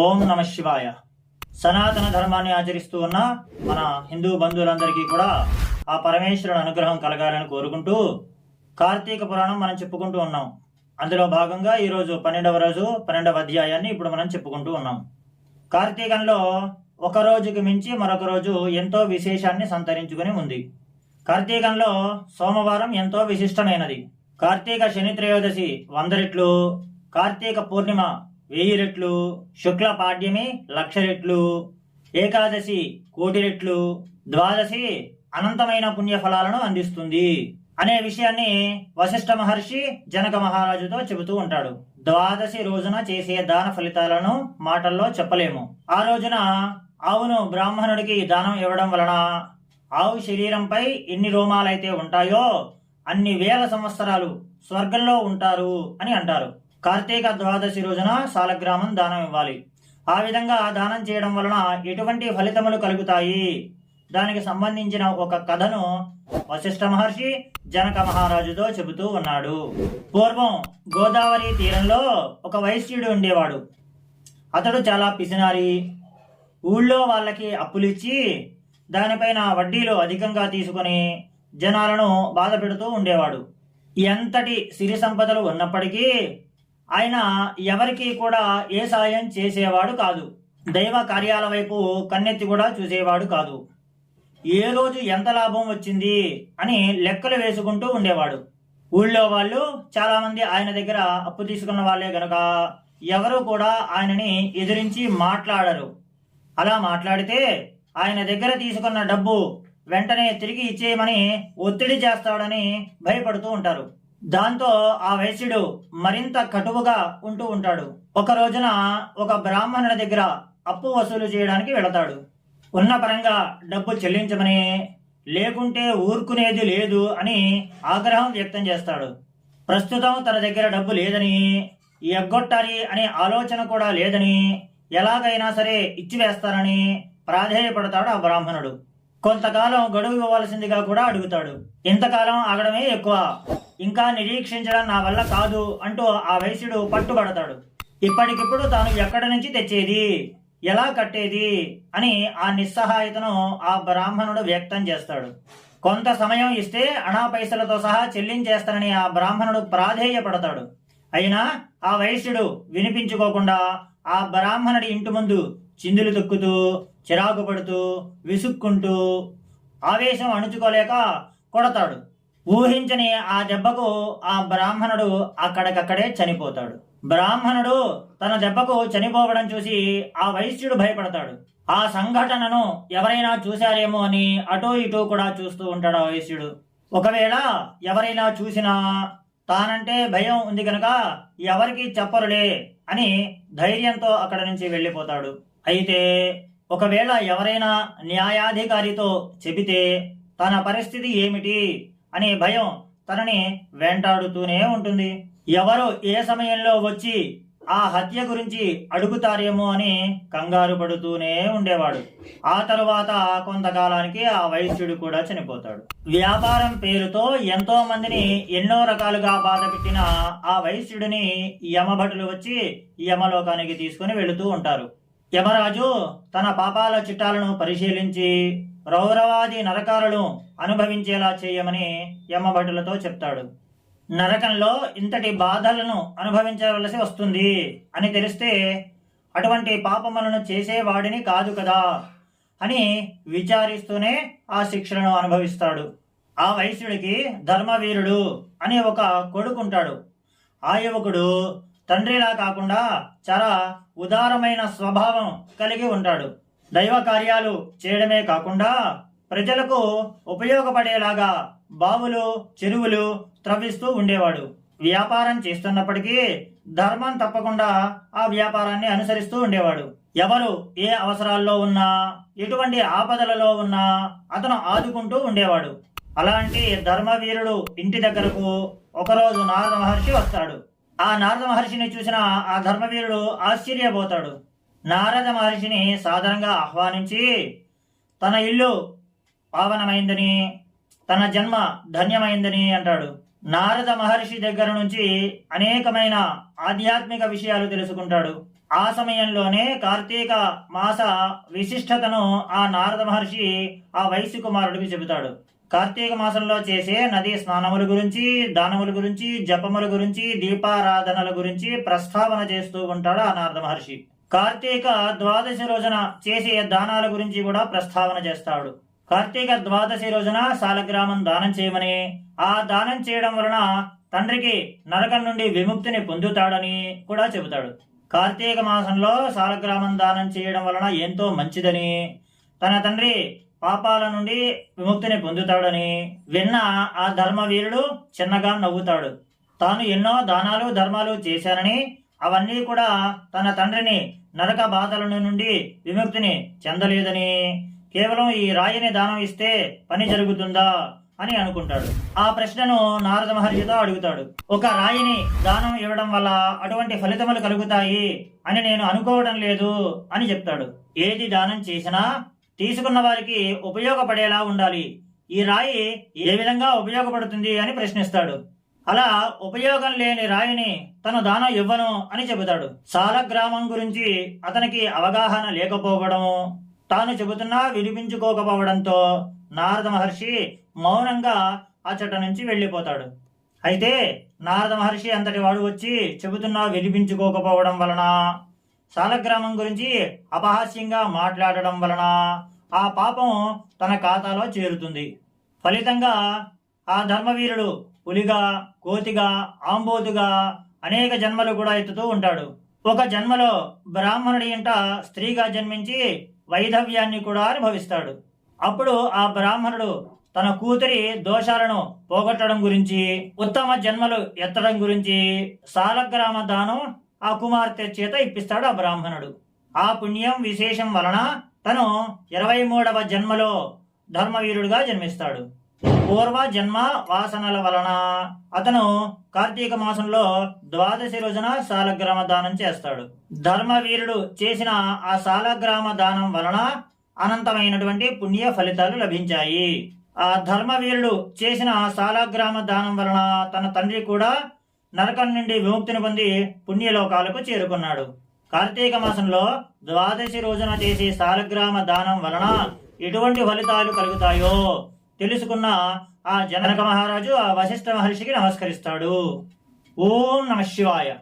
ఓం నమ శివాయ. సనాతన ధర్మాన్ని ఆచరిస్తూ ఉన్న మన హిందూ బంధువులందరికీ కూడా ఆ పరమేశ్వరుని అనుగ్రహం కలగాలని కోరుకుంటూ కార్తీక పురాణం మనం చెప్పుకుంటూ ఉన్నాం. అందులో భాగంగా ఈరోజు పన్నెండవ రోజు పన్నెండవ అధ్యాయాన్ని ఇప్పుడు మనం చెప్పుకుంటూ ఉన్నాం. కార్తీకంలో ఒక రోజుకి మించి మరొక రోజు ఎంతో విశేషాన్ని సంతరించుకుని ఉంది. కార్తీకంలో సోమవారం ఎంతో విశిష్టమైనది. కార్తీక శని త్రయోదశి వందరిట్లు కార్తీక పూర్ణిమ వెయ్యి రెట్లు శుక్ల పాడ్యమి లక్ష రెట్లు ఏకాదశి కోటి రెట్లు ద్వాదశి అనంతమైన పుణ్యఫలాలను అందిస్తుంది అనే విషయాన్ని వశిష్ఠ మహర్షి జనక మహారాజుతో చెబుతూ ఉంటాడు. ద్వాదశి రోజున చేసే దాన ఫలితాలను మాటల్లో చెప్పలేము. ఆ రోజున ఆవును బ్రాహ్మణుడికి దానం ఇవ్వడం వలన ఆవు శరీరంపై ఎన్ని రోమాలైతే ఉంటాయో అన్ని వేల సంవత్సరాలు స్వర్గంలో ఉంటారు అని అంటారు. కార్తీక ద్వాదశి రోజున సాలగ్రామం దానం ఇవ్వాలి. ఆ విధంగా దానం చేయడం వలన ఎటువంటి ఫలితములు కలుగుతాయి? దానికి సంబంధించిన ఒక కథను వశిష్ఠ మహర్షి జనక మహారాజుతో చెబుతూ ఉన్నాడు. పూర్వం గోదావరి తీరంలో ఒక వైశ్యుడు ఉండేవాడు. అతడు చాలా పిసినారి. ఊళ్ళో వాళ్ళకి అప్పులిచ్చి దానిపైన వడ్డీలు అధికంగా తీసుకొని జనాలను బాధ పెడుతూ ఉండేవాడు. ఎంతటి సిరి సంపదలు ఉన్నప్పటికీ ఆయన ఎవరికి కూడా ఏ సాయం చేసేవాడు కాదు. దైవ కార్యాల వైపు కన్నెత్తి కూడా చూసేవాడు కాదు. ఏ రోజు ఎంత లాభం వచ్చింది అని లెక్కలు వేసుకుంటూ ఉండేవాడు. ఊళ్ళో వాళ్ళు చాలామంది ఆయన దగ్గర అప్పు తీసుకున్న వాళ్ళే గనక ఎవరు కూడా ఆయనని ఎదిరించి మాట్లాడరు. అలా మాట్లాడితే ఆయన దగ్గర తీసుకున్న డబ్బు వెంటనే తిరిగి ఇచ్చేయమని ఒత్తిడి చేస్తాడని భయపడుతూ ఉంటారు. దాంతో ఆ వైశ్యుడు మరింత కటువుగా ఉంటూ ఉంటాడు. ఒక రోజున ఒక బ్రాహ్మణుల దగ్గర అప్పు వసూలు చేయడానికి వెళతాడు. ఉన్న పరంగా డబ్బు చెల్లించమని లేకుంటే ఊరుకునేది లేదు అని ఆగ్రహం వ్యక్తం చేస్తాడు. ప్రస్తుతం తన దగ్గర డబ్బు లేదని ఎగ్గొట్టాలి అనే ఆలోచన కూడా లేదని ఎలాగైనా సరే ఇచ్చివేస్తారని ప్రాధేయపడతాడు ఆ బ్రాహ్మణుడు. కొంతకాలం గడువు ఇవ్వవలసిందిగా కూడా అడుగుతాడు. ఇంతకాలం ఆగడమే ఎక్కువ. ఇంకా నిరీక్షించడం నా వల్ల కాదు అంటూ ఆ వైశ్యుడు పట్టుబడతాడు. ఇప్పటికిప్పుడు తాను ఎక్కడి నుంచి తెచ్చేది? ఎలా కట్టేది? అని ఆ నిస్సహాయతను ఆ బ్రాహ్మణుడు వ్యక్తం చేస్తాడు. కొంత సమయం ఇస్తే అనా పైసలతో సహా చెల్లించేస్తానని ఆ బ్రాహ్మణుడు ప్రాధేయపడతాడు. అయినా ఆ వైశ్యుడు వినిపించుకోకుండా ఆ బ్రాహ్మణుడి ఇంటి ముందు చిందులు తొక్కుతూ చిరాకు పడుతూ విసుక్కుంటూ ఆవేశం అణుచుకోలేక కొడతాడు. ఊహించని ఆ దెబ్బకు ఆ బ్రాహ్మణుడు అక్కడికక్కడే చనిపోతాడు. బ్రాహ్మణుడు తన దెబ్బకు చనిపోవడం చూసి ఆ వైశ్యుడు భయపడతాడు. ఆ సంఘటనను ఎవరైనా చూశారేమో అని అటూ ఇటూ కూడా చూస్తూ ఉంటాడు ఆ వైశ్యుడు. ఒకవేళ ఎవరైనా చూసినా తానంటే భయం ఉంది కనుక ఎవరికి చెప్పరులే అని ధైర్యంతో అక్కడ నుంచి వెళ్ళిపోతాడు. అయితే ఒకవేళ ఎవరైనా న్యాయాధికారితో చెబితే తన పరిస్థితి ఏమిటి అనే భయం తనని వెంటాడుతూనే ఉంటుంది. ఎవరు ఏ సమయంలో వచ్చి ఆ హత్య గురించి అడుగుతారేమో అని కంగారు పడుతూనే ఉండేవాడు. ఆ తరువాత కొంతకాలానికి ఆ వైశ్యుడు కూడా చనిపోతాడు. వ్యాపారం పేరుతో ఎంతో మందిని ఎన్నో రకాలుగా బాధ పెట్టిన ఆ వైశ్యుడిని యమభటులు వచ్చి యమలోకానికి తీసుకుని వెళుతూ ఉంటారు. యమరాజు తన పాపాల చిట్టాలను పరిశీలించి రౌరవాది నరకాలను అనుభవించేలా చేయమని యమభటులతో చెప్తాడు. నరకంలో ఇంతటి బాధలను అనుభవించవలసి వస్తుంది అని తెలిస్తే అటువంటి పాపములను చేసేవాడిని కాదు కదా అని విచారిస్తూనే ఆ శిక్షలను అనుభవిస్తాడు. ఆ వైశ్యుడికి ధర్మవీరుడు అనే ఒక కొడుకుంటాడు. ఆ యువకుడు తండ్రిలా కాకుండా చాలా ఉదారమైన స్వభావం కలిగి ఉంటాడు. దైవ కార్యాలు చేయడమే కాకుండా ప్రజలకు ఉపయోగపడేలాగా బావులు చెరువులు త్రవ్విస్తూ ఉండేవాడు. వ్యాపారం చేస్తున్నప్పటికీ ధర్మం తప్పకుండా ఆ వ్యాపారాన్ని అనుసరిస్తూ ఉండేవాడు. ఎవరు ఏ అవసరాల్లో ఉన్నా ఎటువంటి ఆపదలలో ఉన్నా అతను ఆదుకుంటూ ఉండేవాడు. అలాంటి ధర్మవీరుడు ఇంటి దగ్గరకు ఒకరోజు నారద మహర్షి వస్తాడు. ఆ నారద మహర్షిని చూసిన ఆ ధర్మవీరుడు ఆశ్చర్యపోతాడు. నారద మహర్షిని సాధారణంగా ఆహ్వానించి తన ఇల్లు పావనమైందని తన జన్మ ధన్యమైందని అంటాడు. నారద మహర్షి దగ్గర నుంచి అనేకమైన ఆధ్యాత్మిక విషయాలు తెలుసుకుంటాడు. ఆ సమయంలోనే కార్తీక మాస విశిష్టతను ఆ నారద మహర్షి ఆ వైశ్య కుమారుడికి చెబుతాడు. కార్తీక మాసంలో చేసే నదీ స్నానముల గురించి దానముల గురించి జపముల గురించి దీపారాధనల గురించి ప్రస్తావన చేస్తూ ఉంటాడు ఆ మహర్షి. కార్తీక ద్వాదశి రోజున చేసే దానాల గురించి కూడా ప్రస్తావన చేస్తాడు. కార్తీక ద్వాదశి రోజున సాలగ్రామం దానం చేయమని ఆ దానం చేయడం వలన తండ్రికి నరకం నుండి విముక్తిని పొందుతాడని కూడా చెబుతాడు. కార్తీక మాసంలో సాలగ్రామం దానం చేయడం వలన ఎంతో మంచిదని తన తండ్రి పాపాల నుండి విముక్తిని పొందుతాడని విన్న ఆ ధర్మవీరుడు చిన్నగా నవ్వుతాడు. తాను ఎన్నో దానాలు ధర్మాలు చేశానని అవన్నీ కూడా తన తండ్రిని నరక బాధల నుండి విముక్తిని చెందలేదని కేవలం ఈ రాయిని దానం ఇస్తే పని జరుగుతుందా అని అనుకుంటాడు. ఆ ప్రశ్నను నారద మహర్షితో అడుగుతాడు. ఒక రాయిని దానం ఇవ్వడం వల్ల అటువంటి ఫలితములు కలుగుతాయి అని నేను అనుకోవడం లేదు అని చెప్తాడు. ఏది దానం చేసినా తీసుకున్న వారికి ఉపయోగపడేలా ఉండాలి. ఈ రాయి ఏ విధంగా ఉపయోగపడుతుంది అని ప్రశ్నిస్తాడు. అలా ఉపయోగం లేని రాయిని తను దానం ఇవ్వను అని చెబుతాడు. సాలగ్రామం గురించి అతనికి అవగాహన లేకపోవడము తాను చెబుతున్నా వినిపించుకోకపోవడంతో నారద మహర్షి మౌనంగా అచ్చట నుంచి వెళ్ళిపోతాడు. అయితే నారద మహర్షి అంతటి వాడు వచ్చి చెబుతున్నా వినిపించుకోకపోవడం వలన సాలగ్రామం గురించి అపహాస్యంగా మాట్లాడడం వలన ఆ పాపం తన ఖాతాలో చేరుతుంది. ఫలితంగా ఆ ధర్మవీరుడు పులిగా కోతిగా ఆంబోతుగా అనేక జన్మలు కూడా ఎత్తుతూ ఉంటాడు. ఒక జన్మలో బ్రాహ్మణుడి ఇంట స్త్రీగా జన్మించి వైధవ్యాన్ని కూడా అనుభవిస్తాడు. అప్పుడు ఆ బ్రాహ్మణుడు తన కూతురి దోషాలను పోగొట్టడం గురించి ఉత్తమ జన్మలు ఎత్తడం గురించి సాలగ్రామ దానం ఆ కుమార్తె చేత ఇప్పిస్తాడు ఆ బ్రాహ్మణుడు. ఆ పుణ్యం విశేషం వలన తను ఇరవై మూడవ జన్మలో ధర్మవీరుడుగా జన్మిస్తాడు. పూర్వ జన్మ వాసనల వలన అతను కార్తీక మాసంలో ద్వాదశి రోజున సాలగ్రామ దానం చేస్తాడు. ధర్మవీరుడు చేసిన ఆ సాలగ్రామ దానం వలన అనంతమైనటువంటి పుణ్య ఫలితాలు లభించాయి. ఆ ధర్మవీరుడు చేసిన సాలగ్రామ దానం వలన తన తండ్రి కూడా నరకం నుండి విముక్తిని పొంది పుణ్యలోకాలకు చేరుకున్నాడు. కార్తీక మాసంలో ద్వాదశి రోజున చేసే సాలగ్రామ దానం వలన ఎటువంటి ఫలితాలు కలుగుతాయో తెలుసుకున్న ఆ జనక మహారాజు ఆ వశిష్ఠ మహర్షికి నమస్కరిస్తాడు. ఓం నమ శివాయ.